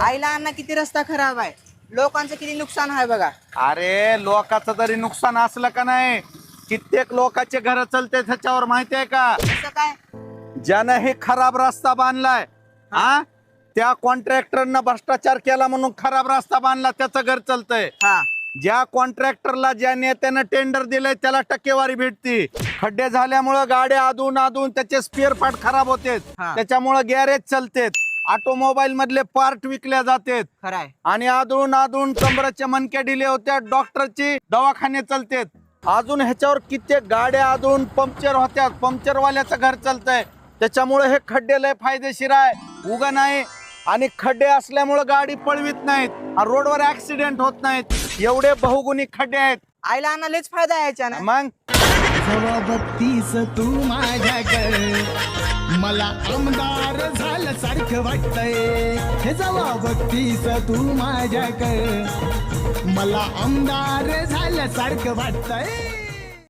आईला अण्णा किती रस्ता खराब आहे. लोकांचं किती नुकसान आहे बघा. अरे लोकांचं तरी नुकसान असलं का नाही कित्येक लोकांचे घर चलते त्याच्यावर माहिती आहे का? कसं काय? ज्यानं हे खराब रस्ता बांधलाय हा. त्या कॉन्ट्रॅक्टरनं भ्रष्टाचार केला म्हणून खराब रस्ता बांधला त्याचं घर चालतंय. हा. ज्या कॉन्ट्रॅक्टरला ज्या नेत्यानं टेंडर दिलंय त्याला टक्केवारी भेटती. खड्डे झाल्यामुळं गाड्या आदून आदून त्याचे स्पेअर पार्ट खराब होतेत. हा. त्याच्यामुळं गॅरेज चालतेत. ऑटोमोबाईल मधले पार्ट विकल्या जातेत. खरं आहे आणि आदळून आदळून कमराच्या मनक्या डिले होत्या डॉक्टरची दवाखाने चालतेत. अजून ह्याच्यावर कित्येक गाड्या आदळून पंक्चर होत्या पंक्चर वाल्याचं घर चालतंय. त्याच्यामुळे हे खड्डे लय फायदेशीर आहे. उगा नाही. आणि खड्डे असल्यामुळे गाडी पळवीत नाहीत. रोडवर ऍक्सिडेंट होत नाहीत. एवढे बहुगुणी खड्डे आहेत. आईला अण्णा लयच फायदा आहे याच्यानं. मग? बघतीस तू माझ्याकडे. मला आमदार सारखं वाटतंय. हे जवा बघतीस तू माझ्याकडे. मला आमदार झाल्यासारखं वाटतंय.